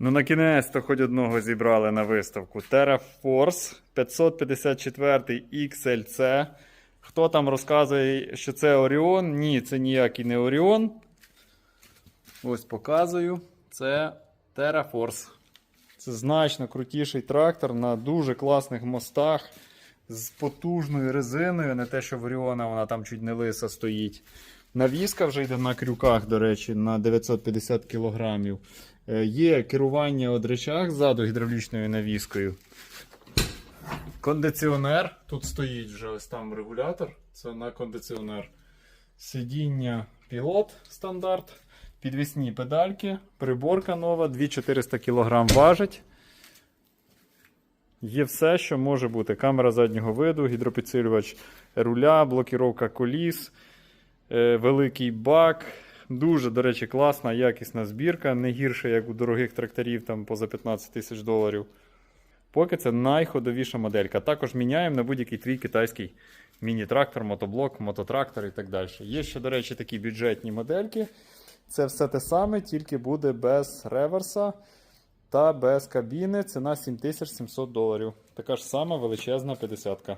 Ну, на кінець-то хоч одного зібрали на виставку. TerraForce 554 XLC. Хто там розказує, що це Оріон? Ні, це ніякий не Оріон. Ось показую. Це TerraForce. Це значно крутіший трактор на дуже класних мостах з потужною резиною, не те, що в Оріона вона там чуть не лиса стоїть. Навіска вже йде на крюках, до речі, на 950 кг. Є керування од речах ззаду гідравлічною навіскою. Кондиціонер. Тут стоїть вже ось там регулятор. Це на кондиціонер. Сидіння пілот стандарт. Підвісні педальки, приборка нова, 2400 кг важить. Є все, що може бути. Камера заднього виду, гідропідсилювач руля, блокіровка коліс, е, великий бак. Дуже, до речі, класна, якісна збірка. Не гірше, як у дорогих тракторів там поза 15 тисяч доларів. Поки це найходовіша моделька. Також міняємо на будь-який твій китайський міні-трактор, мотоблок, мототрактор і так далі. Є ще, до речі, такі бюджетні модельки. Це все те саме, тільки буде без реверса та без кабіни. Ціна 7700 доларів. Така ж сама величезна 50-ка.